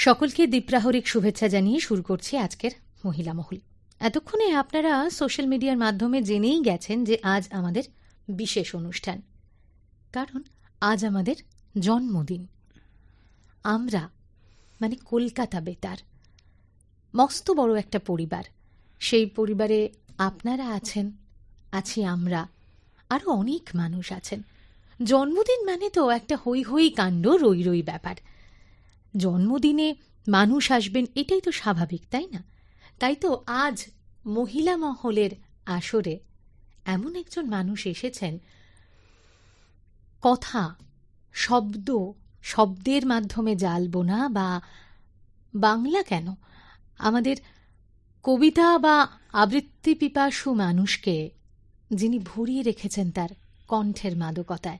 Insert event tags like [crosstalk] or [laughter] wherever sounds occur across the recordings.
সকলকে দীপ্রাহরিক শুভেচ্ছা জানিয়ে শুরু করছি আজকের মহিলা মহল। এতক্ষণে আপনারা সোশ্যাল মিডিয়ার মাধ্যমে জেনেই গেছেন যে আজ আমাদের বিশেষ অনুষ্ঠান। কারণ আজ আমাদের জন্মদিন। আমরা মানে কলকাতা বেতার। মস্ত বড় একটা পরিবার। সেই পরিবারে আপনারা আছেন, আছি আমরা। আরও অনেক মানুষ আছেন। জন্মদিন মানে তো একটা হই হই কাণ্ড, রই রই ব্যাপার। জন্মদিনে মানুষ আসবেন, এটাই তো স্বাভাবিক, তাই না? তাই তো আজ মহিলা মহলের আসরে এমন একজন মানুষ এসেছেন। কথা, শব্দ, শব্দের মাধ্যমে জালবো না বা বাংলা কেন? আমাদের কবিতা বা আবৃত্তি পিপাসু মানুষকে যিনি ভরিয়ে রেখেছেন তার কণ্ঠের মাদকতায়,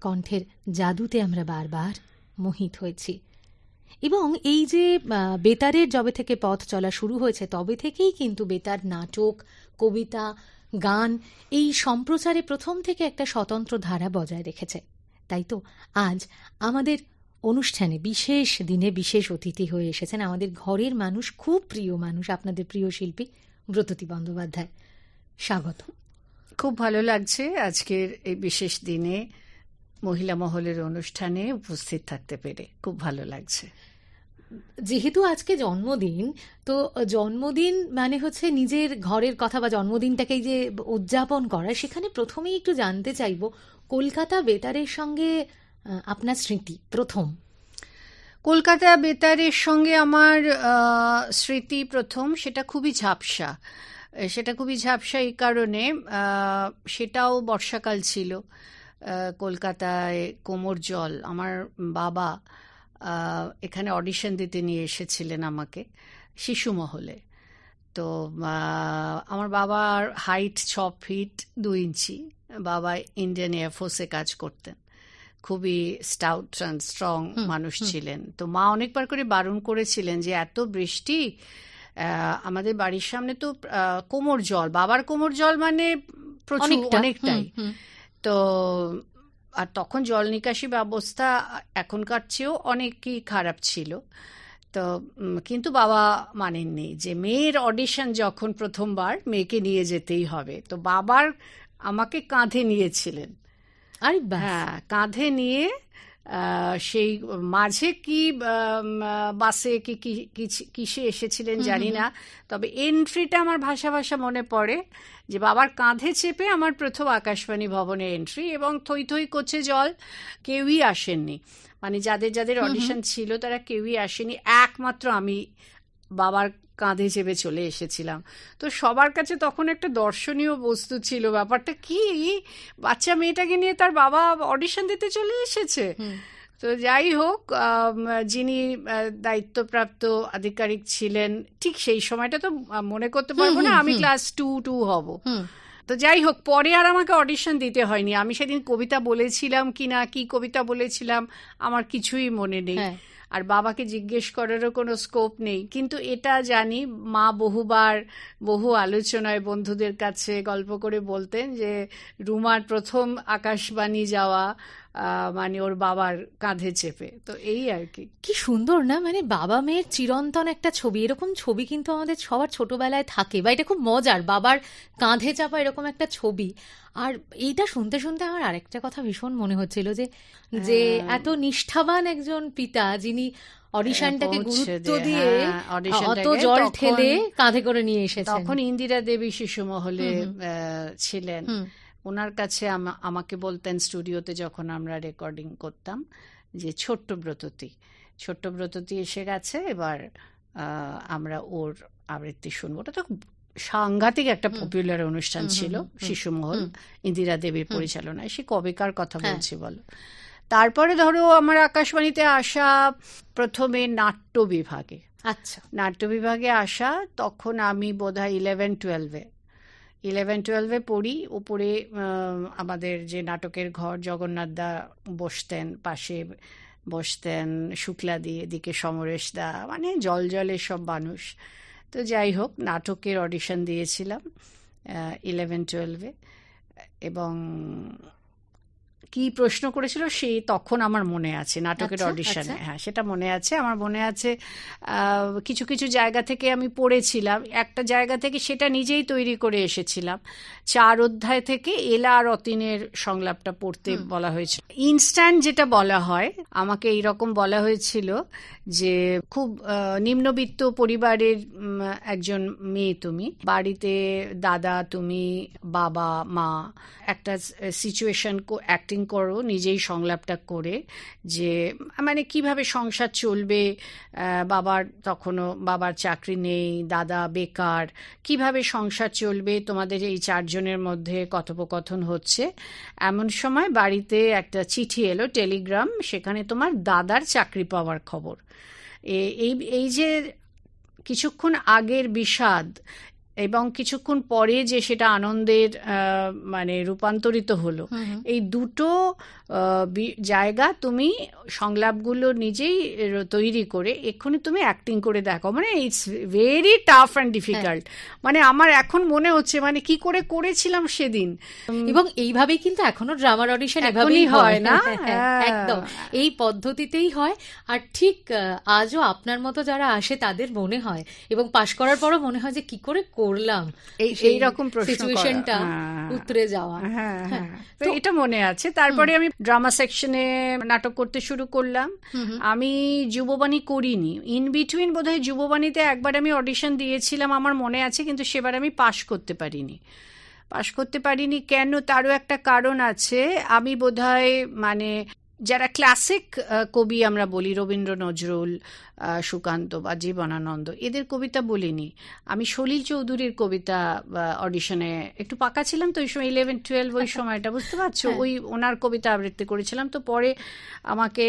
কণ্ঠের জাদুতে আমরা বারবার মোহিত হয়েছি। এবং এই যে বেতারের জবে থেকে পথ চলা শুরু হয়েছে, তবে থেকেই কিন্তু বেতার, নাটক, কবিতা, গান এই সম্প্রচারে প্রথম থেকে একটা স্বতন্ত্র ধারা বজায় রেখেছে। তাই তো, আজ আমাদের অনুষ্ঠানে বিশেষ দিনে বিশেষ অতিথি হয়ে এসেছেন আমাদের ঘরের মানুষ, খুব প্রিয় মানুষ, আপনাদের প্রিয় শিল্পী ব্রততী বন্দ্যোপাধ্যায়। স্বাগত খুব ভালো লাগছে আজকের এই বিশেষ দিনে। মহিলা মহলের অনুষ্ঠানে উপস্থিত থাকতে পেরে খুব ভালো লাগছে। যেহেতু আজকে জন্মদিন তো জন্মদিন মানে হচ্ছে নিজের ঘরের কথা বা জন্মদিনটাকে যে উদযাপন করা সেখানে প্রথমেই একটু জানতে চাইব কলকাতা বেতারের সঙ্গে আপনার স্মৃতি প্রথম। কলকাতা বেতারের সঙ্গে আমার স্মৃতি প্রথম সেটা খুবই ঝাপসা। সেটা খুবই ঝাপসা এই কারণে সেটাও বর্ষাকাল ছিল। কলকাতায় কোমর জল। আমার বাবা এখানে অডিশন দিতে নিয়ে এসেছিলেন আমাকে শিশু মহলে। তো আমার বাবার হাইট ছ ফিট দু ইঞ্চি। বাবা ইন্ডিয়ান এয়ারফোর্সে কাজ করতেন। খুবই স্টাউট অ্যান্ড স্ট্রং মানুষ ছিলেন। তো মা অনেকবার করে বারণ করেছিলেন যে এত বৃষ্টি আমাদের বাড়ির সামনে তো কোমর জল। বাবার কোমর জল মানে প্রচুর অনেকটাই। তো আর তখন জল নিকাশি ব্যবস্থা এখনকার চেয়েও অনেকই খারাপ ছিল। তো কিন্তু বাবা মানেননি যে মেয়ের অডিশন যখন প্রথমবার মেয়েকে নিয়ে যেতেই হবে তো বাবার আমাকে কাঁধে নিয়েছিলেন। আরে হ্যাঁ কাঁধে নিয়ে সেই মাঝে কি বাসে কি কিসে এসেছিলেন জানি না। তবে এন্ট্রিটা আমার ভাষা ভাষা মনে পড়ে যে বাবার কাঁধে চেপে আমার প্রথম আকাশবাণী ভবনে এন্ট্রি এবং থই থই করছে জল কেউই আসেননি। মানে যাদের যাদের অডিশন ছিল তারা কেউই আসেনি। একমাত্র আমি বাবার কাঁধে চেপে চলে এসেছিলাম। তো সবার কাছে তখন একটা দর্শনীয় বস্তু ছিল ব্যাপারটা কি? বাচ্চা মেয়েটাকে নিয়ে তার বাবা অডিশন দিতে চলে এসেছে। তো যাই হোক যিনি দায়িত্বপ্রাপ্ত আধিকারিক ছিলেন ঠিক সেই সময়টা তো মনে করতে পারব না আমি ক্লাস টু টু হব। তো যাই হোক পরে আর আমাকে অডিশন দিতে হয়নি। আমি সেদিন কবিতা বলেছিলাম কি না কি কবিতা বলেছিলাম আমার কিছুই মনে নেই। আর বাবাকে জিজ্ঞেস করারও কোনো স্কোপ নেই। কিন্তু এটা জানি, মা বহুবার বহু আলোচনায় বন্ধুদের কাছে গল্প করে বলতেন যে, রুমার প্রথম আকাশবাণী যাওয়া মানে ওর বাবার কাঁধে চেপে। তো এই আর কি। কি সুন্দর না? মানে বাবা মেয়ের চিরন্তন একটা ছবি, এরকম ছবি কিন্তু আমাদের সবার ছোটবেলায় থাকে, বা এটা খুব মজার, বাবার কাঁধে চাপা এরকম একটা ছবি। আর এইটা শুনতে শুনতে আমার আরেকটা কথা ভীষণ মনে হচ্ছিল যে যে এত নিষ্ঠাবান একজন পিতা যিনি অডিশনটাকে গুরুত্ব দিয়ে অত জল ঠেলে কাঁধে করে নিয়ে এসেছেন। তখন ইন্দিরা দেবী শিশু মহলে ছিলেন। ওনার কাছে আমাকে বলতেন স্টুডিওতে যখন আমরা রেকর্ডিং করতাম যে ছোট্ট ব্রততী। ছোট্ট ব্রততী এসে গেছে এবার আমরা ওর আবৃত্তি শুনব। ওটা তো সাংঘাতিক একটা পপুলার অনুষ্ঠান ছিল শিশুমহল ইন্দিরা দেবীর পরিচালনায়। সে কবেকার কথা বলছি বলো। তারপরে ধরো আমার আকাশবাণীতে আসা প্রথমে নাট্য বিভাগে। আচ্ছা। নাট্য বিভাগে আসা তখন আমি বোধহয় ইলেভেন টুয়েলভে ইলেভেন টুয়েলভে পড়ি উপরে আমাদের যে নাটকের ঘর জগন্নাথ দা বসতেন পাশে বসতেন শুক্লাদি এদিকে সমরেশ দা মানে জল জলে সব মানুষ। তো যাই হোক নাটকের অডিশন দিয়েছিলাম ইলেভেন টুয়েলভে এবং কি প্রশ্ন করেছিল সে তখন আমার মনে আছে। নাটকের আচ্ছা, অডিশনে আচ্ছা। হ্যাঁ সেটা মনে আছে। আমার মনে আছে কিছু কিছু জায়গা থেকে আমি পড়েছিলাম। একটা জায়গা থেকে সেটা নিজেই তৈরি করে এসেছিলাম। চার অধ্যায় থেকে এলা আর অতীনের সংলাপটা পড়তে বলা হয়েছিল। ইনস্ট্যান্ট যেটা বলা হয় আমাকে এইরকম বলা হয়েছিল যে খুব নিম্নবিত্ত পরিবারের একজন মেয়ে তুমি বাড়িতে দাদা তুমি বাবা মা একটা সিচুয়েশন অ্যাক্টিং করো, নিজেই সংলাপটা করে যে মানে কীভাবে সংসার চলবে বাবার তখনও বাবার চাকরি নেই, দাদা বেকার, কীভাবে সংসার চলবে, তোমাদের এই চারজনের মধ্যে কথোপকথন হচ্ছে। এমন সময় বাড়িতে একটা চিঠি এলো টেলিগ্রাম, সেখানে তোমার দাদার চাকরি পাওয়ার খবর। এই এই যে কিছুক্ষণ আগের বিষাদ এবং কিছুক্ষণ পরে যে সেটা আনন্দের মানে রূপান্তরিত হলো। এই দুটো জায়গা তুমি সংলাপগুলো নিজেই তৈরি করে এক্ষুনি তুমি অ্যাক্টিং করে দেখো। মানে it's very tough and difficult মানে আমার এখন মনে হচ্ছে মানে কি করে করেছিলাম সেদিন? এবং এইভাবেই কিন্তু এখনও ড্রামার অডিশন এভাবেই হয়। হয় না? না হ্যাঁ। একদম। এই পদ্ধতিতেই হয়। আর ঠিক আজও আপনার মতো যারা আসে তাদের মনে হয়। এবং পাশ করার পরও মনে হয় যে কি করে করলাম এই রকম সিচুয়েশনটা হ্যাঁ। উতরে যাওয়া। হ্যাঁ হ্যাঁ। তো এটা মনে আছে। তারপরে আমি ড্রামা সেকশনে নাটক করতে শুরু করলাম। আমি যুববাণী করিনি। ইন বিটুইন বোধহয় যুববাণীতে একবার আমি অডিশন দিয়েছিলাম আমার মনে আছে কিন্তু সেবার আমি পাশ করতে পারিনি। পাশ করতে পারিনি কেন? তারও একটা কারণ আছে। আমি বোধহয় মানে যারা ক্লাসিক কবি আমরা বলি রবীন্দ্র নজরুল সুকান্ত বা জীবনানন্দ। এদের কবিতা বলিনি। আমি সলিল চৌধুরীর কবিতা অডিশনে একটু পাকা ছিলাম তো ওই সময় ইলেভেন টুয়েলভ ওই সময়টা বুঝতে পারছ? ওই ওনার কবিতা আবৃত্তি করেছিলাম তো পরে আমাকে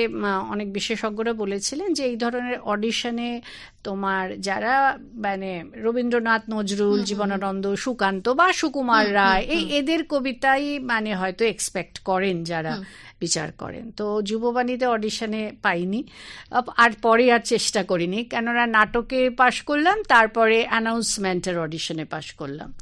অনেক বিশেষজ্ঞরা বলেছিলেন যে এই ধরনের অডিশনে তোমার যারা মানে রবীন্দ্রনাথ নজরুল জীবনানন্দ সুকান্ত বা সুকুমার রায় এই এদের কবিতাই মানে হয়তো এক্সপেক্ট করেন যারা বিচার করেন। তো যুববাণীতে অডিশনে পাইনি। আর পরে আর চেষ্টা করিনি। কেননা নাটকে পাশ করলাম, তারপরে অ্যানাউন্সমেন্টের অডিশনে পাশ করলাম।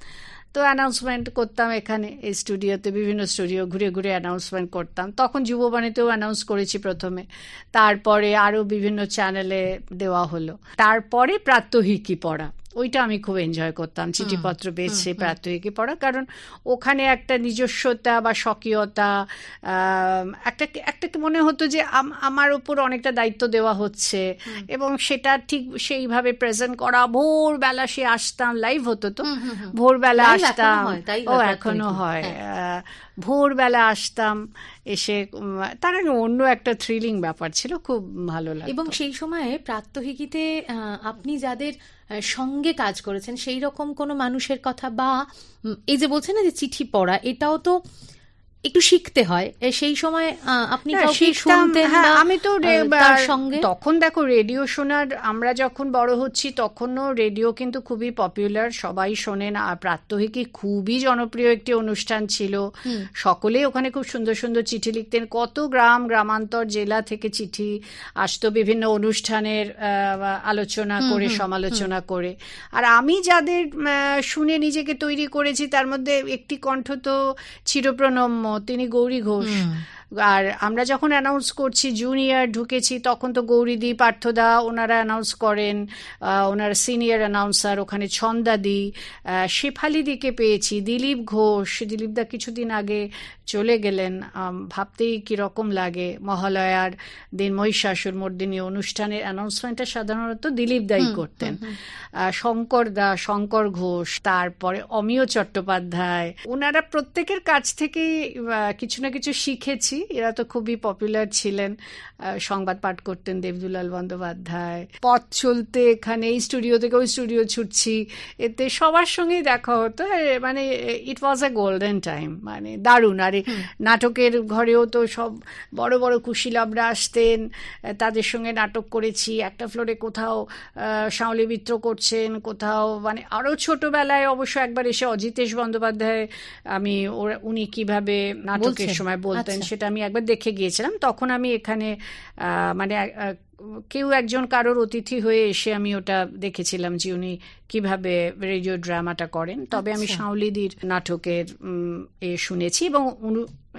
তো অ্যানাউন্সমেন্ট করতাম এখানে, এই স্টুডিওতে বিভিন্ন স্টুডিও ঘুরে ঘুরে অ্যানাউন্সমেন্ট করতাম। তখন যুববাণীতেও অ্যানাউন্স করেছি প্রথমে। তারপরে আরও বিভিন্ন চ্যানেলে দেওয়া হলো। তারপরে প্রাত্যহিকী পড়া। ওইটা আমি খুব এনজয় করতাম চিঠিপত্র বেছে প্রাত্যহিকী পড়া। কারণ ওখানে একটা নিজস্বতা বা স্বকীয়তা একটা একটা মনে হতো যে আম- আমার উপর অনেকটা দায়িত্ব দেওয়া হচ্ছে এবং সেটা ঠিক সেইভাবে প্রেজেন্ট করা। ভোরবেলা সে আসতাম লাইভ হতো তো। ভোরবেলা আসতাম। ও এখনও হয়। হ্যাঁ। ভোরবেলা আসতাম এসে তার আগে অন্য একটা থ্রিলিং ব্যাপার ছিল খুব ভালো লাগতো। এবং সেই সময়ে প্রাত্যহিকীতে আপনি যাদের সঙ্গে কাজ করেছেন সেই রকম কোনো মানুষের কথা বা এই যে বলছেন না যে চিঠি পড়া, এটাও তো একটু শিখতে হয়। সেই সময় আপনি কাউকে শিখতাম, হ্যাঁ, আমি তো তার সঙ্গে? তখন দেখো রেডিও শোনার আমরা যখন বড় হচ্ছি তখনও রেডিও কিন্তু খুবই পপুলার সবাই শোনেন। আর প্রাত্যহিকী খুবই জনপ্রিয় একটি অনুষ্ঠান ছিল। সকলেই ওখানে খুব সুন্দর সুন্দর চিঠি লিখতেন। কত গ্রাম গ্রামান্তর জেলা থেকে চিঠি আসতো বিভিন্ন অনুষ্ঠানের আলোচনা করে সমালোচনা করে। আর আমি যাদের শুনে নিজেকে তৈরি করেছি তার মধ্যে একটি কণ্ঠ তো চিরপ্রণম্য। তিনি গৌরী ঘোষ আর আমরা যখন অ্যানাউন্স করছি জুনিয়র ঢুকেছি তখন তো গৌরীদি পার্থদা ওনারা অ্যানাউন্স করেন ওনারা সিনিয়র অ্যানাউন্সার ওখানে ছন্দাদি শেফালিদিকে পেয়েছি দিলীপ ঘোষ। দিলীপদা কিছুদিন আগে চলে গেলেন ভাবতেই কীরকম লাগে মহালয়ার দিন মহিষাসুর মর্দিনী অনুষ্ঠানের অ্যানাউন্সমেন্টটা সাধারণত দিলীপ দাই করতেন। আহ, শঙ্কর দা শঙ্কর ঘোষ তারপরে অমিয় চট্টোপাধ্যায়। ওনারা প্রত্যেকের কাছ থেকেই কিছু না কিছু শিখেছি। এরা তো খুবই পপুলার ছিলেন। সংবাদ পাঠ করতেন দেবদুলাল বন্দ্যোপাধ্যায়। পথ চলতে এখানে এই স্টুডিও থেকে ওই স্টুডিও ছুটছি। এতে সবার সঙ্গেই দেখা হতো। মানে ইট ওয়াজ এ গোল্ডেন টাইম মানে দারুণ। আর নাটকের ঘরেও তো সব বড় বড় কুশীলাবরা আসতেন। তাদের সঙ্গে নাটক করেছি। একটা ফ্লোরে কোথাও শাওলি মিত্র করছেন কোথাও মানে আরও ছোটবেলায় অবশ্য একবার এসে অজিতেশ বন্দ্যোপাধ্যায় আমি ওরা- উনি কীভাবে নাটকের সময় বলতেন আচ্ছা। সেটা আমি একবার দেখে গিয়েছিলাম তখন আমি এখানে মানে কেউ একজন কারোর অতিথি হয়ে এসে আমি ওটা দেখেছিলাম যে উনি কীভাবে রেডিও ড্রামাটা করেন তবে আমি আচ্ছা। শাওলিদির নাটকের এ শুনেছি এবং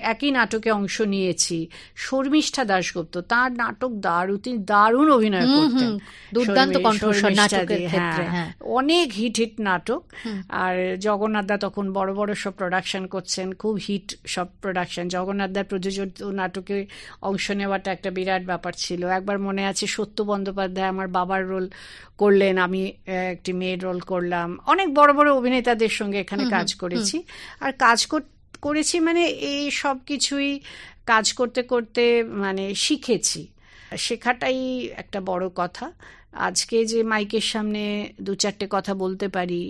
একই নাটকে অংশ নিয়েছি। শর্মিষ্ঠা দাশগুপ্ত তার নাটক দারুণ তিনি দারুণ অভিনয় করতেন। দুর্দান্ত কণ্ঠস্বর নাটকের ক্ষেত্রে হ্যাঁ। হ্যাঁ অনেক হিট হিট নাটক। আর জগন্নাথদা তখন বড় বড় সব প্রোডাকশন করছেন খুব হিট সব প্রোডাকশন জগন্নাথদার প্রযোজিত নাটকে অংশ নেওয়াটা একটা বিরাট ব্যাপার ছিল। একবার মনে আছে সত্য বন্দ্যোপাধ্যায় আমার বাবার রোল করলেন আমি একটি মেয়ের রোল করলাম। অনেক বড় বড় অভিনেতাদের সঙ্গে এখানে কাজ করেছি। আর কাজ কর- করেছি মানে এই সব কিছুই কাজ করতে করতে মানে শিখেছি। শেখাটাই একটা বড় কথা। আজকে যে মাইকের সামনে দু চারটে কথা বলতে পারি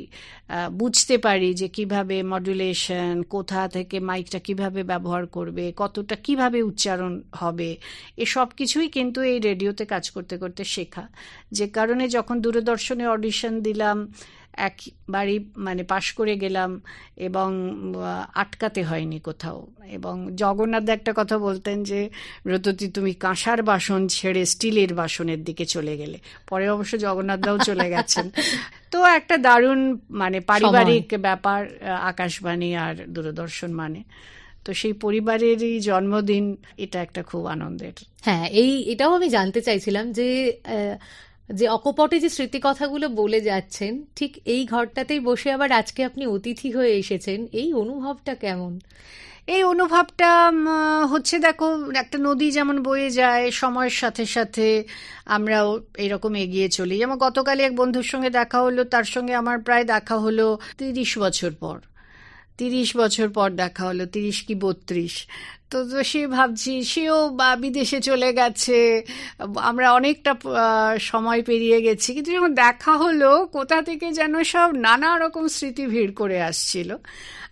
বুঝতে পারি যে কীভাবে মডুলেশন কোথা থেকে মাইকটা কীভাবে ব্যবহার করবে, কতটা কীভাবে উচ্চারণ হবে এসব কিছুই কিন্তু এই রেডিওতে কাজ করতে করতে শেখা। যে কারণে যখন দূরদর্শনে অডিশন দিলাম একবারই মানে পাশ করে গেলাম এবং আটকাতে হয়নি কোথাও। এবং জগন্নাথ একটা কথা বলতেন যে ব্রততী তুমি কাঁসার বাসন ছেড়ে স্টিলের বাসনের দিকে চলে গেলে। পরে অবশ্য জগন্নাথদাও চলে গেছেন। [laughs] তো একটা দারুণ মানে পারিবারিক ব্যাপার আকাশবাণী আর দূরদর্শন মানে। তো সেই পরিবারেরই জন্মদিন এটা একটা খুব আনন্দের। হ্যাঁ এই এটাও আমি জানতে চাইছিলাম যে আহ, যে অকপটে যে স্মৃতিকথাগুলো বলে যাচ্ছেন, ঠিক এই ঘরটাতেই বসে আবার আজকে আপনি অতিথি হয়ে এসেছেন, এই অনুভবটা কেমন? এই অনুভবটা হচ্ছে দেখো, একটা নদী যেমন বয়ে যায়, সময়ের সাথে সাথে আমরাও এরকম এগিয়ে চলি। যেমন গতকালই এক বন্ধুর সঙ্গে দেখা হলো, তার সঙ্গে আমার প্রায় দেখা হলো তিরিশ বছর পর। তিরিশ বছর পর দেখা হলো, তিরিশ কি বত্রিশ। তো তো সে ভাবছি সেও বা বিদেশে চলে গেছে। আমরা অনেকটা সময় পেরিয়ে গেছি। কিন্তু যখন দেখা হলো কোথা থেকে যেন সব নানা রকম স্মৃতি ভিড় করে আসছিল।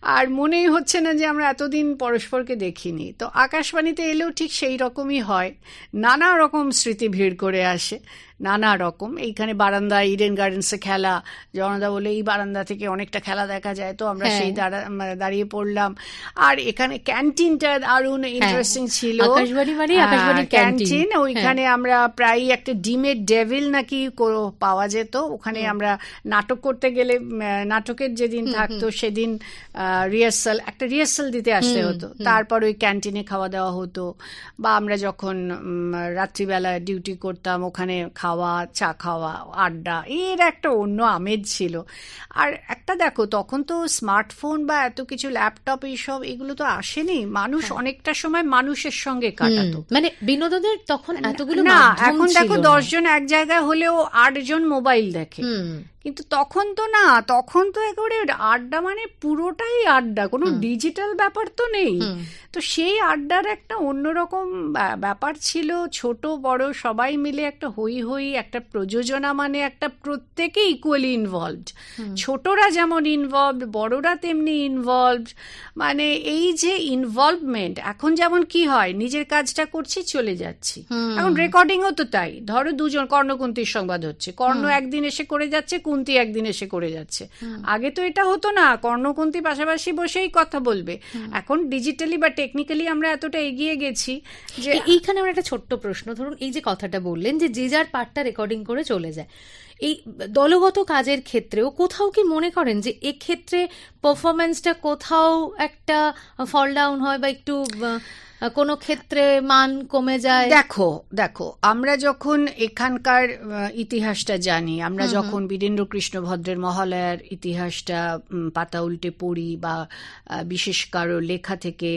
আর মনেই হচ্ছে না যে আমরা এতদিন পরস্পরকে দেখিনি। তো আকাশবাণীতে এলেও ঠিক সেই রকমই হয়। নানা রকম স্মৃতি ভিড় করে আসে। নানা রকম। এইখানে বারান্দা ইডেন গার্ডেন্সে খেলা। জনদা বলে এই বারান্দা থেকে অনেকটা খেলা দেখা যায়। তো আমরা হ্যাঁ। সেই দাঁড়া- মানে দাঁড়িয়ে পড়লাম। আর এখানে ক্যান্টিনটা দারুণ ইন্টারেস্টিং ছিল। হ্যাঁ, ক্যান্টিন। ক্যান্টিন ওইখানে আমরা প্রায় একটা ডিমের ডেভিল নাকি পাওয়া যেত। ওখানে আমরা নাটক করতে গেলে নাটকের যেদিন থাকতো সেদিন রিহার্সাল একটা রিহার্সাল দিতে আসতে হতো। তারপর ওই ক্যান্টিনে খাওয়া দাওয়া হতো। বা আমরা যখন রাত্রিবেলা ডিউটি করতাম ওখানে খাওয়া চা খাওয়া আড্ডা এর একটা অন্য আমেজ ছিল। আর একটা দেখো তখন তো স্মার্টফোন বা এত কিছু ল্যাপটপ এইসব এগুলো তো আসেনি। মানুষ অনেকটা সময় মানুষের সঙ্গে কাটাতো। মানে বিনোদনের তখন এতগুলো না এখন দেখো। দশজন এক জায়গায় হলেও আটজন মোবাইল দেখে। কিন্তু তখন তো না তখন তো একেবারে আড্ডা মানে পুরোটাই আড্ডা কোনো ডিজিটাল ব্যাপার তো নেই। তো সেই আড্ডার একটা অন্যরকম ব্যা- ব্যাপার ছিল ছোট বড় সবাই মিলে একটা হই হই একটা প্রযোজনা মানে একটা প্রত্যেকে ইকুয়ালি ইনভলভড ছোটরা যেমন ইনভলভড বড়রা তেমনি ইনভলভড মানে এই যে ইনভলভমেন্ট এখন যেমন কি হয় নিজের কাজটা করছি চলে যাচ্ছি। এখন রেকর্ডিংও তো তাই। ধরো দুজন কর্ণকুন্তির সংবাদ হচ্ছে। কর্ণ একদিন এসে করে যাচ্ছে কুন্তি একদিন এসে করে যাচ্ছে। আগে তো এটা হতো না কর্ণকুন্তি পাশাপাশি বসেই কথা বলবে। এখন ডিজিটালি বা টেকনিক্যালি আমরা এতটা এগিয়ে গেছি যে এইখানে আমার একটা ছোট্ট প্রশ্ন ধরুন এই যে কথাটা বললেন যে যে যার পার্টটা রেকর্ডিং করে চলে যায় এই দলগত কাজের ক্ষেত্রেও কোথাও কি মনে করেন যে এক্ষেত্রে পারফরমেন্সটা কোথাও একটা ফল ডাউন হয় বা একটু কোনো ক্ষেত্রে মান কমে যায়? দেখো দেখো আমরা যখন এখানকার ইতিহাসটা জানি আমরা। যখন বীরেন্দ্র কৃষ্ণ ভদ্রের মহালয়ার ইতিহাসটা পাতা উল্টে পড়ি বা বিশেষ কারও লেখা থেকে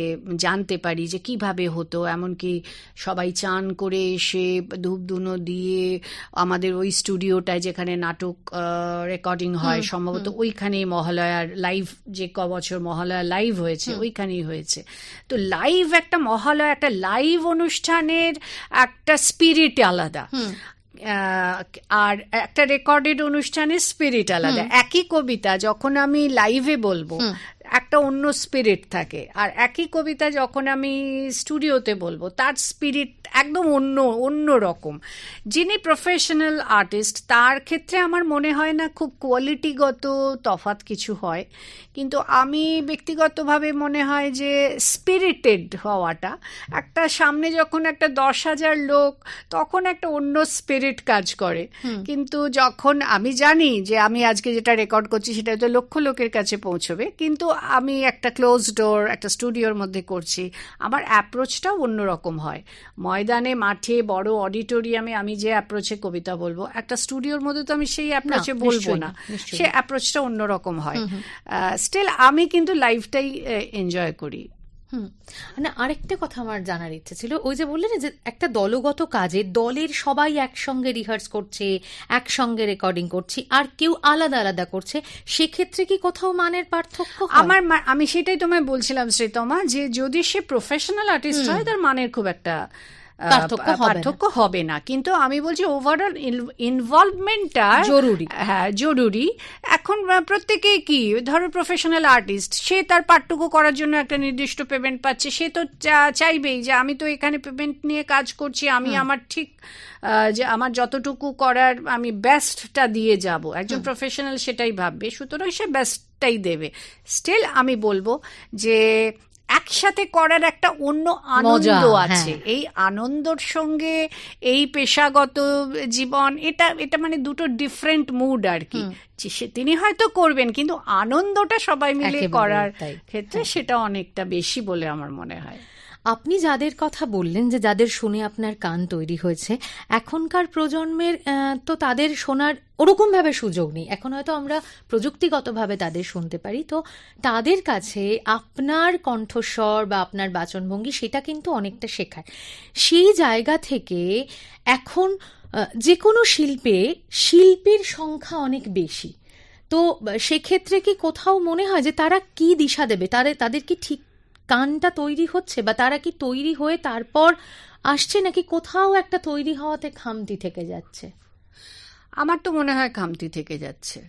জানতে পারি যে কীভাবে হতো এমনকি সবাই চান করে এসে ধূপ ধুনো দিয়ে আমাদের ওই স্টুডিওটায় যেখানে নাটক রেকর্ডিং হয় সম্ভবত ওইখানেই মহালয়ার লাইভ যে ক বছর মহালয়া লাইভ হয়েছে ওইখানেই হয়েছে। তো লাইভ একটা মহালয়া একটা লাইভ অনুষ্ঠানের একটা স্পিরিট আলাদা। আর একটা রেকর্ডেড অনুষ্ঠানের স্পিরিট আলাদা। একই কবিতা যখন আমি লাইভে বলব। একটা অন্য স্পিরিট থাকে। আর একই কবিতা যখন আমি স্টুডিওতে বলব তার স্পিরিট একদম অন্য অন্য রকম। যিনি প্রফেশনাল আর্টিস্ট তার ক্ষেত্রে আমার মনে হয় না খুব কোয়ালিটিগত তফাৎ কিছু হয়। কিন্তু আমি ব্যক্তিগতভাবে মনে হয় যে স্পিরিটেড হওয়াটা একটা সামনে যখন একটা দশ হাজার লোক তখন একটা অন্য স্পিরিট কাজ করে। কিন্তু যখন আমি জানি যে আমি আজকে যেটা রেকর্ড করছি সেটা তো লক্ষ লোকের কাছে পৌঁছবে কিন্তু আমি একটা ক্লোজ ডোর একটা স্টুডিওর মধ্যে করছি। আমার অ্যাপ্রোচটাও অন্যরকম হয়। ময়দানে মাঠে বড় অডিটোরিয়ামে আমি যে অ্যাপ্রোচে কবিতা বলব একটা স্টুডিওর মধ্যে তো আমি সেই অ্যাপ্রোচে বলব না। সে অ্যাপ্রোচটা অন্যরকম হয়। স্টিল আমি কিন্তু লাইফটাই এনজয় করি। হুম। না আরেকটা কথা আমার জানার ইচ্ছে ছিল। ওই যে বললেন যে একটা দলগত কাজে দলের সবাই একসঙ্গে রিহার্স করছে একসঙ্গে রেকর্ডিং করছি আর কেউ আলাদা আলাদা করছে সেক্ষেত্রে কি কোথাও মানের পার্থক্য আমার আমি সেটাই তোমায় বলছিলাম শ্রীতমা যে যদি সে প্রফেশনাল আর্টিস্ট হয় তার মানের খুব একটা পার্থক্য হবে না। পার্থক্য হবে না। কিন্তু আমি বলছি ওভারঅল ইনভলভমেন্টটা জরুরি। হ্যাঁ জরুরি। এখন আহ, প্রত্যেকেই কি ধরো প্রফেশনাল আর্টিস্ট সে তার পাঠটুকু করার জন্য একটা নির্দিষ্ট পেমেন্ট পাচ্ছে। সে তো চাইবেই যে আমি তো এখানে পেমেন্ট নিয়ে কাজ করছি আমি আমার ঠিক যে আমার যতটুকু করার আমি বেস্টটা দিয়ে যাব। একজন প্রফেশনাল সেটাই ভাববে সুতরাং সে বেস্টটাই দেবে। স্টিল আমি বলব যে একসাথে করার একটা অন্য আনন্দ আছে। হ্যাঁ। এই আনন্দর সঙ্গে এই পেশাগত জীবন এটা এটা মানে দুটো ডিফারেন্ট মুড আর কি। তিনি হয়তো করবেন কিন্তু আনন্দটা সবাই মিলে করার ক্ষেত্রে সেটা অনেকটা বেশি বলে আমার মনে হয়। আপনি যাদের কথা বললেন যে যাদের শুনে আপনার কান তৈরি হয়েছে, এখনকার প্রজন্মের তো তাদের শোনার ওরকম ভাবে সুযোগ নেই। এখন হয়তো আমরা প্রযুক্তিগতভাবে তাদের শুনতে পারি। তো তাদের কাছে আপনার কণ্ঠস্বর বা আপনার বাচনভঙ্গি সেটা কিন্তু অনেকটা শেখায়। সেই জায়গা থেকে এখন যে কোনো শিল্পে শিল্পীর সংখ্যা অনেক বেশি। তো সেক্ষেত্রে কি কোথাও মনে হয় যে তারা কি দিশা দেবে? তাদের তাদের কি ঠিক কানটা তৈরি হচ্ছে বা তারা কি তৈরি হয়ে তারপর আসছে নাকি কোথাও একটা তৈরি হওয়াতে খামতি থেকে যাচ্ছে? আমার তো মনে হয় খামতি থেকে যাচ্ছে।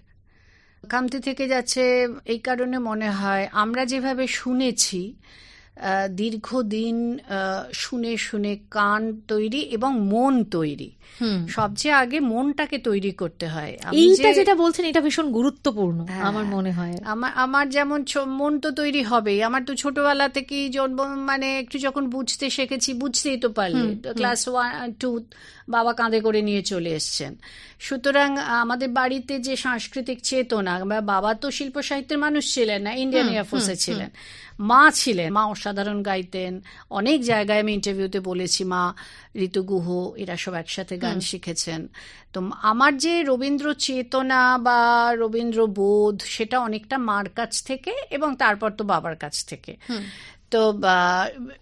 খামতি থেকে যাচ্ছে এই কারণে মনে হয় আমরা যেভাবে শুনেছি দীর্ঘদিন আহ, শুনে শুনে কান তৈরি এবং মন তৈরি। সবচেয়ে আগে মনটাকে তৈরি করতে হয়। এইটা যেটা বলছেন এটা ভীষণ গুরুত্বপূর্ণ হ্যাঁ। আমার মনে হয়। আমার আমার যেমন মন তো তৈরি হবেই। আমার তো ছোটবেলা থেকেই জন্ম মানে একটু যখন বুঝতে শিখেছি বুঝতেই তো পারলে। ক্লাস ওয়ান টু বাবা কাঁধে করে নিয়ে চলে এসছেন। সুতরাং আমাদের বাড়িতে যে সাংস্কৃতিক চেতনা বাবা তো শিল্প সাহিত্যের মানুষ ছিলেন না ইন্ডিয়ান এয়ারফোর্সে ছিলেন। মা ছিলেন মা অসাধারণ গাইতেন। অনেক জায়গায় আমি ইন্টারভিউতে বলেছি মা ঋতু গুহ এরা সব একসাথে গান শিখেছেন। তো আমার যে রবীন্দ্র চেতনা বা রবীন্দ্র বোধ সেটা অনেকটা মার কাছ থেকে এবং তারপর তো বাবার কাছ থেকে। তো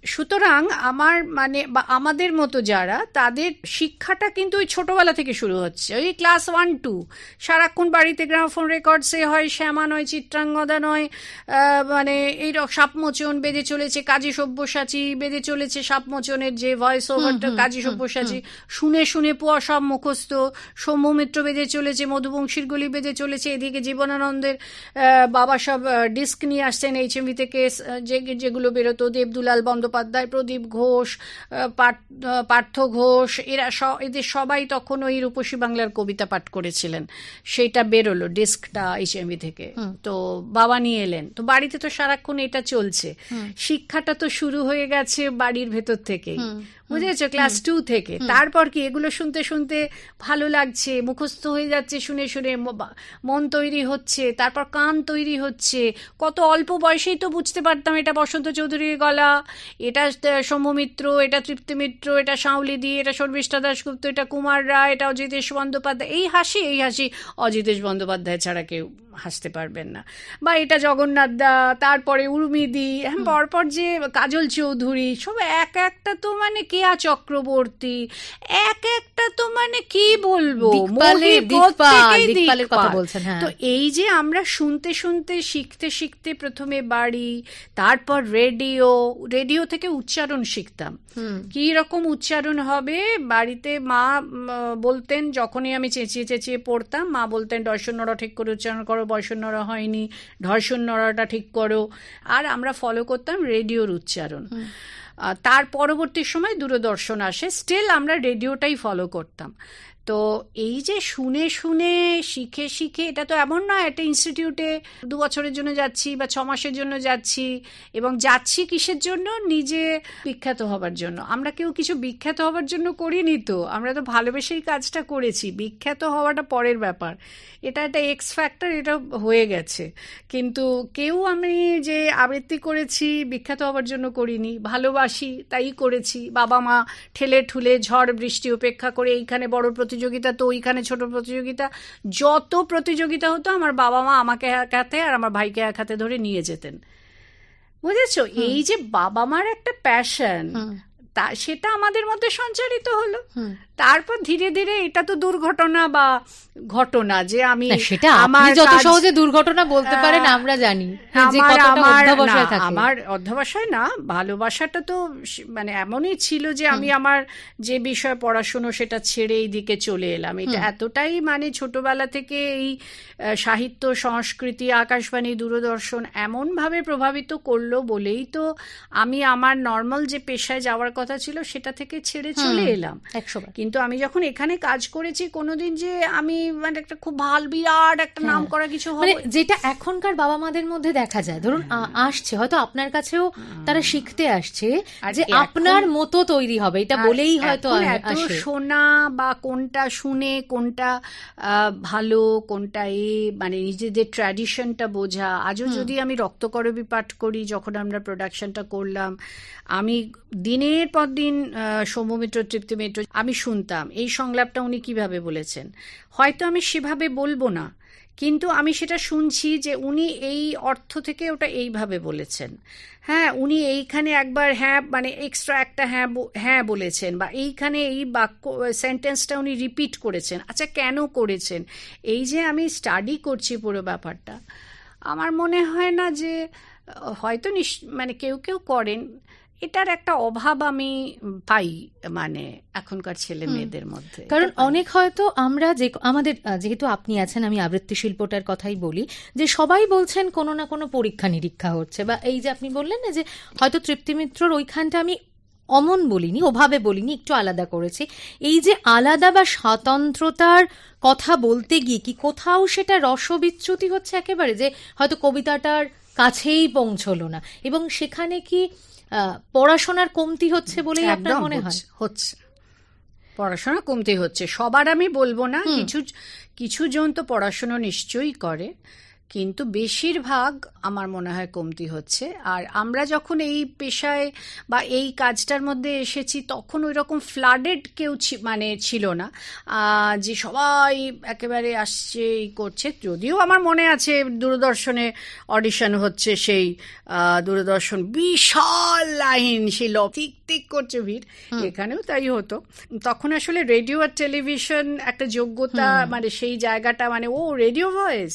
সুতরাং আমার মানে বা আমাদের মতো যারা তাদের শিক্ষাটা কিন্তু ওই ছোটোবেলা থেকে শুরু হচ্ছে। ওই ক্লাস ওয়ান টু সারাক্ষণ বাড়িতে গ্রামফোন রেকর্ডসে হয় শ্যামা নয় চিত্রাঙ্গদা নয় মানে এই সাপমোচন বেজে চলেছে কাজী সব্যসাচী বেজে চলেছে সাপমোচনের যে ভয়েস ওভারটা কাজী সব্যসাচী শুনে শুনে পোয়া সব মুখস্থ সৌম্যমিত্র বেজে চলেছে মধুবংশীর গলি বেজে চলেছে এদিকে জীবনানন্দের বাবা সব ডিস্ক নিয়ে আসছেন এইচ এমভি থেকে যে- যেগুলো বেরোতো দেবদুলাল বন্দ্যোপাধ্যায় প্রদীপ ঘোষ পার্থ- ঘোষ এরা স- এদের সবাই তখন ওই রূপসী বাংলার কবিতা পাঠ করেছিলেন। সেইটা বেরোলো ডেস্কটা এইচ এমভি থেকে তো বাবা নিয়ে এলেন। তো বাড়িতে তো সারাক্ষণ এটা চলছে। শিক্ষাটা তো শুরু হয়ে গেছে বাড়ির ভেতর থেকেই। বুঝেছ? ক্লাস টু থেকে। তারপর কি? এগুলো শুনতে শুনতে ভালো লাগছে মুখস্থ হয়ে যাচ্ছে শুনে শুনে মন তৈরি হচ্ছে তারপর কান তৈরি হচ্ছে। কত অল্প বয়সেই তো বুঝতে পারতাম এটা বসন্ত চৌধুরীর গলা এটা সৌম্যমিত্র এটা তৃপ্তি মিত্র এটা শাউলিদি এটা শর্মিষ্ঠা দাশগুপ্ত এটা কুমার রায় এটা অজিতেশ বন্দ্যোপাধ্যায়। এই হাসি এই হাসি অজিতেশ বন্দ্যোপাধ্যায় ছাড়া কেউ হাসতে পারবেন না। বা এটা জগন্নাথ দা তারপরে উর্মিদি হ্যাঁ পরপর যে কাজল চৌধুরী সব এক একটা তো মানে কেয়া চক্রবর্তী এক একটা তো মানে কি বলব? হ্যাঁ। তো এই যে আমরা শুনতে শুনতে শিখতে শিখতে প্রথমে বাড়ি তারপর রেডিও রেডিও থেকে উচ্চারণ শিখতাম। কি রকম উচ্চারণ হবে? বাড়িতে মা বলতেন যখনই আমি চেঁচিয়ে চেঁচিয়ে পড়তাম মা বলতেন দর্শন নড়া ঠিক করে উচ্চারণ করো বর্ষণ নড়া হয়নি ধর্ষণ নড়াটা ঠিক করো আর আমরা ফলো করতাম রেডিওর উচ্চারণ তার পরবর্তী সময় দূরদর্শন আসে স্টিল আমরা রেডিওটাই ফলো করতাম তো এই যে শুনে শুনে, শিখে শিখে, এটা তো এমন নয় একটা ইনস্টিটিউটে দু বছরের জন্য যাচ্ছি বা ছ মাসের জন্য যাচ্ছি এবং যাচ্ছি কিসের জন্য? নিজে বিখ্যাত হবার জন্য। আমরা কেউ কিছু বিখ্যাত হবার জন্য করিনি তো। আমরা তো ভালোবেসেই কাজটা করেছি। বিখ্যাত হওয়াটা পরের ব্যাপার। এটা একটা এক্স ফ্যাক্টর এটা হয়ে গেছে। কিন্তু কেউ আমি যে আবৃত্তি করেছি, বিখ্যাত হবার জন্য করিনি, ভালোবাসি, তাই করেছি। বাবা মা ঠেলে ঠুলে ঝড়, বৃষ্টি, উপেক্ষা করে এইখানে বড় প্রতিযোগিতা তো ওইখানে ছোট প্রতিযোগিতা যত প্রতিযোগিতা হতো আমার বাবা মা আমাকে এক হাতে আর আমার ভাইকে এক হাতে ধরে নিয়ে যেতেন। বুঝেছ? এই যে বাবা মার একটা প্যাশন তা সেটা আমাদের মধ্যে সঞ্চারিত হলো। তারপর ধীরে ধীরে এটা তো দুর্ঘটনা বা ঘটনা যে আমি সেটা আপনি যত সহজে দুর্ঘটনা বলতে পারেন আমরা জানি। আমার আমার অধ্যবসায় না, আমার ভালোবাসাটা তো মানে এমনই ছিল যে আমি আমার যে বিষয় পড়াশুনো সেটা ছেড়ে এই দিকে চলে এলাম। এটা এতটাই মানে ছোটবেলা থেকে এই সাহিত্য সংস্কৃতি আকাশবাণী দূরদর্শন এমনভাবে প্রভাবিত করল বলেই তো আমি আমার নর্মাল যে পেশায় যাওয়ার কথা ছিল সেটা থেকে ছেড়ে চলে এলাম। কিন্তু আমি যখন এখানে কাজ করেছি কোনোদিন যে আমি মানে একটা খুব ভালো বিরাট একটা নাম করা কিছু মানে হবে। যেটা এখনকার বাবা মাদের মধ্যে দেখা যায় ধরুন আসছে হয়তো আপনার কাছেও তারা শিখতে আসছে যে আপনার মতো তৈরি হবে এটা বলেই হয়তো এত শোনা বা কোনটা শুনে কোনটা আহ, ভালো কোনটা এ মানে নিজেদের ট্র্যাডিশনটা বোঝা। আজও যদি আমি রক্তকরবী পাঠ করি যখন আমরা প্রোডাকশনটা করলাম আমি দিনের পর দিন সৌম্যমিত্র তৃপ্তি মিত্র আমি শুনতাম। এই সংলাপটা উনি কীভাবে বলেছেন? হয়তো আমি সেভাবে বলব না। কিন্তু আমি সেটা শুনছি যে উনি এই অর্থ থেকে ওটা এইভাবে বলেছেন। হ্যাঁ উনি এইখানে একবার হ্যাঁ মানে এক্সট্রা একটা হ্যাঁ হ্যাঁ বলেছেন বা এইখানে এই বাক্য সেন্টেন্সটা উনি রিপিট করেছেন। আচ্ছা কেন করেছেন? এই যে আমি স্টাডি করছি পুরো ব্যাপারটা, আমার মনে হয় না যে, হয়তো মানে কেউ কেউ করেন এটার একটা অভাব আমি পাই মানে এখনকার ছেলে মেয়েদের মধ্যে। কারণ অনেক হয়তো আমরা যে আমাদের যেহেতু আপনি আছেন আমি আবৃত্তি শিল্পটার কথাই বলি যে সবাই বলছেন কোনো না কোনো পরীক্ষা নিরীক্ষা হচ্ছে বা এই যে আপনি বললেন না যে হয়তো তৃপ্তি মিত্রর ওইখানটা আমি অমন বলিনি ওভাবে বলিনি একটু আলাদা করেছি। এই যে আলাদা বা স্বতন্ত্রতার কথা বলতে গিয়ে কি কোথাও সেটা রসবিচ্যুতি হচ্ছে একেবারে? যে হয়তো কবিতাটার কাছেই পৌঁছলো না। এবং সেখানে কি পড়াশোনার কমতি হচ্ছে বলেই আপনার মনে হয়? হচ্ছে- হচ্ছে পড়াশোনা কমতে হচ্ছে। সবার আমি বলব না কিছু কিছু জন তো পড়াশোনা নিশ্চয়ই করে কিন্তু বেশিরভাগ আমার মনে হয় কমতি হচ্ছে। আর আমরা যখন এই পেশায় বা এই কাজটার মধ্যে এসেছি তখন ওই রকম ফ্লাডেড কেউ মানে ছিল না। যে সবাই একেবারে আসছে এই করছে। যদিও আমার মনে আছে দূরদর্শনে অডিশন হচ্ছে সেই দূরদর্শন বিশাল লাইন সেই ল টিক করছে ভিড়। এখানেও তাই হতো। তখন আসলে রেডিও আর টেলিভিশন একটা যোগ্যতা মানে সেই জায়গাটা মানে ও রেডিও ভয়েস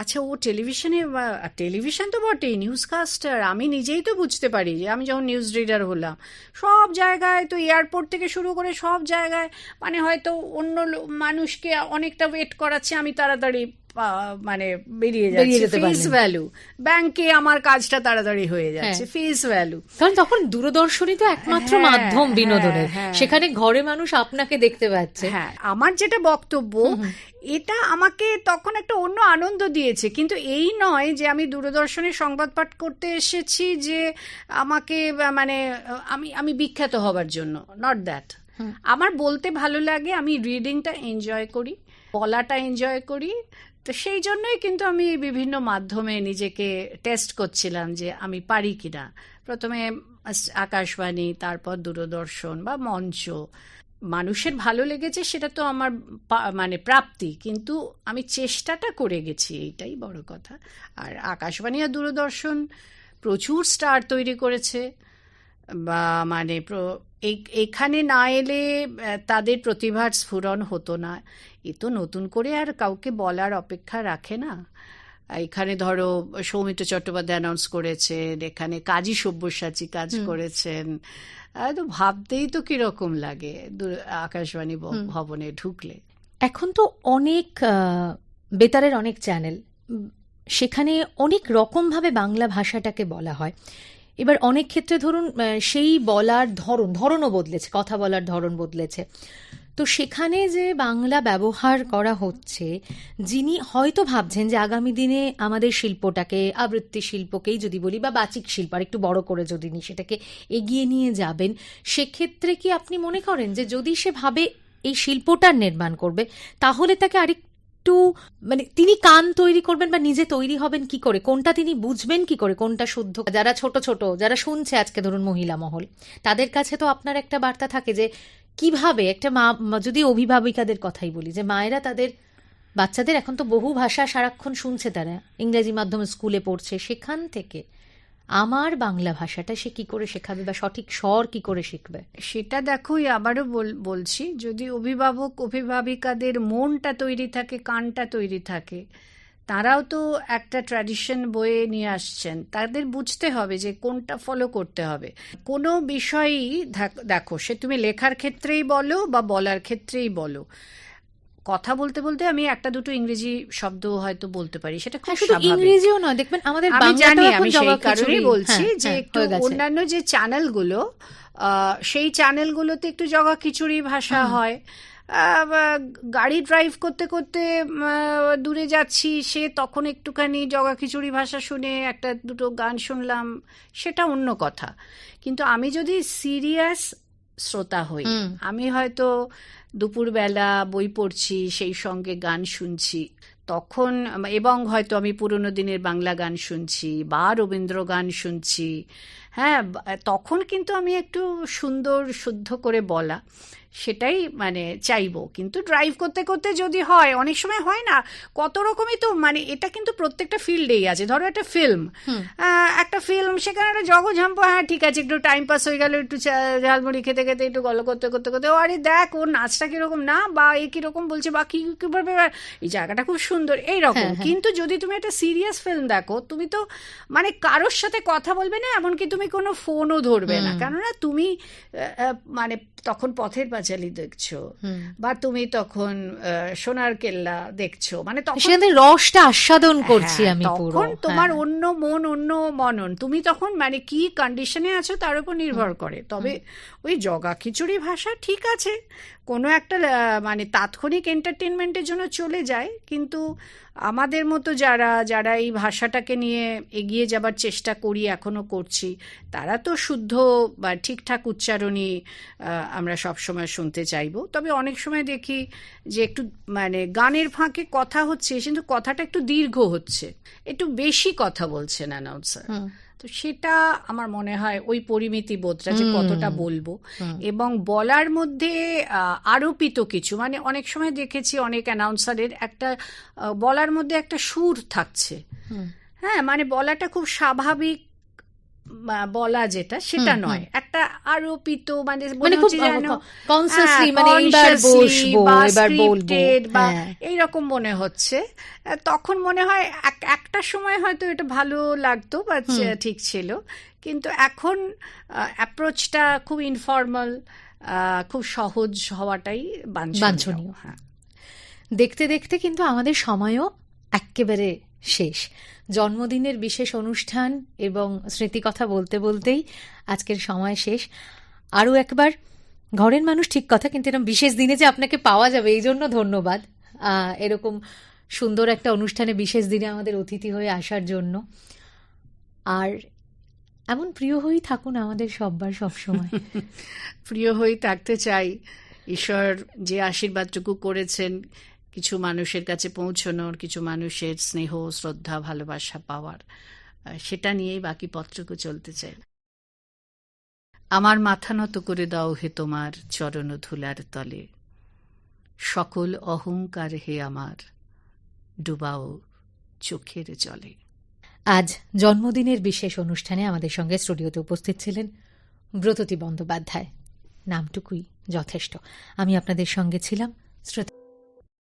আচ্ছা ও টেলিভিশনে টেলিভিশন তো বটেই নিউজ কাস্টার আমি নিজেই তো বুঝতে পারি যে আমি যখন নিউজ রিডার হলাম, সব জায়গায় তো এয়ারপোর্ট থেকে শুরু করে সব জায়গায় মানে হয়তো অন্য মানুষকে অনেকটা ওয়েট করাচ্ছে আমি তাড়াতাড়ি। মানে বেরিয়ে যাচ্ছি। ফেস ভ্যালু ব্যাংকে আমার কাজটা তাড়াতাড়ি হয়ে যাচ্ছে। হ্যাঁ। ফেস ভ্যালু কারণ তখন দূরদর্শনই তো একমাত্র হ্যাঁ, মাধ্যম হ্যাঁ, বিনোদনের। সেখানে ঘরে মানুষ আপনাকে দেখতে পাচ্ছে। হ্যাঁ আমার যেটা বক্তব্য এটা আমাকে তখন একটা অন্য আনন্দ দিয়েছে। কিন্তু এই নয় যে আমি দূরদর্শনে সংবাদ পাঠ করতে এসেছি যে আমাকে মানে আমি আমি বিখ্যাত হবার জন্য। নট দ্যাট আমার বলতে ভালো লাগে আমি রিডিংটা এনজয় করি বলাটা এনজয় করি তো সেই জন্যই কিন্তু আমি বিভিন্ন মাধ্যমে নিজেকে টেস্ট করছিলাম যে আমি পারি কিনা। প্রথমে আকাশবাণী, তারপর দূরদর্শন বা মঞ্চ। মানুষের ভালো লেগেছে সেটা তো আমার মানে প্রাপ্তি, কিন্তু আমি চেষ্টাটা করে গেছি, এইটাই বড় কথা। আর আকাশবাণী আর দূরদর্শন প্রচুর স্টার তৈরি করেছে। বা মানে এখানে না এলে তাদের প্রতিভার স্ফুরণ হতো না। এ তো নতুন করে আর কাউকে বলার অপেক্ষা রাখে না। এখানে ধরো সৌমিত্র চট্টোপাধ্যায় অ্যানাউন্স করেছেন এখানে কাজী সব্যসাচী কাজ করেছেন। তো ভাবতেই তো কীরকম লাগে আকাশবাণী ভবনে ঢুকলে। এখন তো অনেক বেতারের অনেক চ্যানেল সেখানে অনেক রকমভাবে বাংলা ভাষাটাকে বলা হয়। এবার অনেক ক্ষেত্রে ধরুন সেই বলার ধরন ধরনও বদলেছে কথা বলার ধরন বদলেছে। তো সেখানে যে বাংলা ব্যবহার করা হচ্ছে, যিনি হয়তো ভাবছেন যে আগামী দিনে আমাদের শিল্পটাকে, আবৃত্তি শিল্পকেই যদি বলি বা বাচিক শিল্প, আর একটু বড় করে যদি নিই, সেটাকে এগিয়ে নিয়ে যাবেন, সেক্ষেত্রে কি আপনি মনে করেন যে যদি সে ভাবে এই শিল্পটার নির্মাণ করবে, তাহলে তাকে আরেকটু মানে তিনি কান তৈরি করবেন বা নিজে তৈরি হবেন কি করে? কোনটা তিনি বুঝবেন কি করে? কোনটা শুদ্ধ? যারা ছোট ছোট, যারা শুনছে আজকে ধরুন মহিলা মহল, তাদের কাছে তো আপনার একটা বার্তা থাকে যে কীভাবে, একটা মা যদি অভিভাবিকাদের কথাই বলি, যে মায়েরা তাদের, বাচ্চাদের এখন তো বহু ভাষা সারাক্ষণ শুনছে তারা, ইংরেজি মাধ্যমে স্কুলে পড়ছে, সেখান থেকে আমার বাংলা ভাষাটা সে কি করে শেখাবে বা সঠিক স্বর কি করে শিখবে? সেটা দেখো এই আবারও বল- বলছি, যদি অভিভাবক, অভিভাবিকাদের মনটা তৈরি থাকে, কানটা তৈরি থাকে তারাও তো একটা ট্র্যাডিশন বয়ে নিয়ে আসছেন। তাদের বুঝতে হবে যে কোনটা ফলো করতে হবে। কোনো বিষয়ই দেখো সে তুমি লেখার ক্ষেত্রেই বলো বা বলার ক্ষেত্রেই বলো। কথা বলতে বলতে আমি একটা দুটো ইংরেজি শব্দ হয়তো বলতে পারি সেটা খুব হ্যাঁ স্বাভাবিক। ইংরেজিও নয় দেখবেন আমাদের আমি জানি আমি সেই কারণেই বলছি হ্যাঁ, যে হ্যাঁ, একটু অন্যান্য যে চ্যানেলগুলো সেই চ্যানেলগুলোতে একটু জগা খিচুড়ি ভাষা হয়। গাড়ি ড্রাইভ করতে করতে দূরে যাচ্ছি। সে তখন একটুখানি জগা খিচুড়ি ভাষা শুনে একটা দুটো গান শুনলাম। সেটা অন্য কথা। কিন্তু আমি যদি সিরিয়াস শ্রোতা হই আমি হয়তো দুপুরবেলা বই পড়ছি সেই সঙ্গে গান শুনছি। তখন এবং হয়তো আমি পুরোনো দিনের বাংলা গান শুনছি বা রবীন্দ্র গান শুনছি। হ্যাঁ তখন কিন্তু আমি একটু সুন্দর শুদ্ধ করে বলা। সেটাই মানে চাইব। কিন্তু ড্রাইভ করতে করতে যদি হয় অনেক সময় হয় না কত রকমই তো মানে এটা কিন্তু প্রত্যেকটা ফিল্ডেই আছে। ধরো একটা ফিল্ম একটা ফিল্ম সেখানে একটা জগঝাম্প হ্যাঁ ঠিক আছে একটু টাইম পাস হয়ে গেল একটু ঝালমুড়ি খেতে খেতে একটু গল্প করতে করতে করতে ও আরে দেখ ওর নাচটা কীরকম না বা এ কীরকম বলছে বা কি কীভাবে এই জায়গাটা খুব সুন্দর এইরকম। হ্যাঁ, হ্যাঁ। কিন্তু যদি তুমি একটা সিরিয়াস ফিল্ম দেখো তুমি তো মানে কারোর সাথে কথা বলবে না এমনকি তুমি কোনো ফোনও ধরবে না। কেননা তুমি মানে তখন পথের পাঁচালী দেখছ। বা তুমি তখন সোনার কেল্লা দেখছ। মানে তখন রসটা আস্বাদন করছি হ্যাঁ, আমি পুরো। তখন তোমার হ্যাঁ। অন্য মন অন্য মনন। তুমি তখন মানে কি কন্ডিশনে আছো তার উপর নির্ভর করে। তবে ওই জগা খিচুড়ি ভাষা ঠিক আছে। কোনো একটা মানে তাৎক্ষণিক এন্টারটেনমেন্টের জন্য চলে যায়, কিন্তু আমাদের মতো যারা যারা এই ভাষাটাকে নিয়ে এগিয়ে যাবার চেষ্টা করি, এখনও করছি, তারা তো শুদ্ধ বা ঠিকঠাক উচ্চারণই আমরা সবসময় শুনতে চাইব। তবে অনেক সময় দেখি যে একটু মানে গানের ফাঁকে কথা হচ্ছে, কিন্তু কথাটা একটু দীর্ঘ হচ্ছে। একটু বেশি কথা বলছেন অ্যানাউন্সার। তো সেটা আমার মনে হয় ওই পরিমিতি বোধটা যে কতটা বলব। এবং বলার মধ্যে আরোপিত কিছু মানে অনেক সময় দেখেছি অনেক অ্যানাউন্সারের একটা বলার মধ্যে একটা সুর থাকছে। হ্যাঁ মানে বলাটা খুব স্বাভাবিক বলা যেটা সেটা নয়। একটা আরোপিত মানে মানে হ্যাঁ, মানে বা হ্যাঁ। এইরকম মনে হচ্ছে। তখন মনে হয় এক- একটা সময় হয়তো এটা ভালো লাগতো বা ঠিক ছিল। কিন্তু এখন অ্যাপ্রোচটা খুব ইনফর্মাল খুব সহজ হওয়াটাই বাঞ্ছনীয়। বাঞ্ছনীয়। হ্যাঁ। দেখতে দেখতে কিন্তু আমাদের সময়ও এক্কেবারে শেষ। জন্মদিনের বিশেষ অনুষ্ঠান এবং স্মৃতিকথা বলতে বলতেই আজকের সময় শেষ। আরও একবার, ঘরের মানুষ ঠিক কথা, কিন্তু এরকম বিশেষ দিনে যে আপনাকে পাওয়া যাবে, এই জন্য ধন্যবাদ। এরকম সুন্দর একটা অনুষ্ঠানে বিশেষ দিনে আমাদের অতিথি হয়ে আসার জন্য। আর এমন প্রিয় হয়েই থাকুন আমাদের সববার সবসময় [laughs] প্রিয় হয়ে থাকতে চাই। ঈশ্বর যে আশীর্বাদটুকু করেছেন কিছু মানুষের কাছে পৌঁছানোর, কিছু মানুষের স্নেহ, শ্রদ্ধা, ভালোবাসা পাওয়ার সেটা নিয়েই বাকি পত্রকু চলতে চাই। আমার মাথা নত করে দাও হে তোমার চরণ ধুলার তলে। সকল অহংকার হে আমার, ডুবাও চোখের জলে। আজ জন্মদিনের বিশেষ অনুষ্ঠানে আমাদের সঙ্গে স্টুডিওতে উপস্থিত ছিলেন ব্রততী বন্দ্যোপাধ্যায়। নামটুকুই যথেষ্ট। আমি আপনাদের সঙ্গে ছিলাম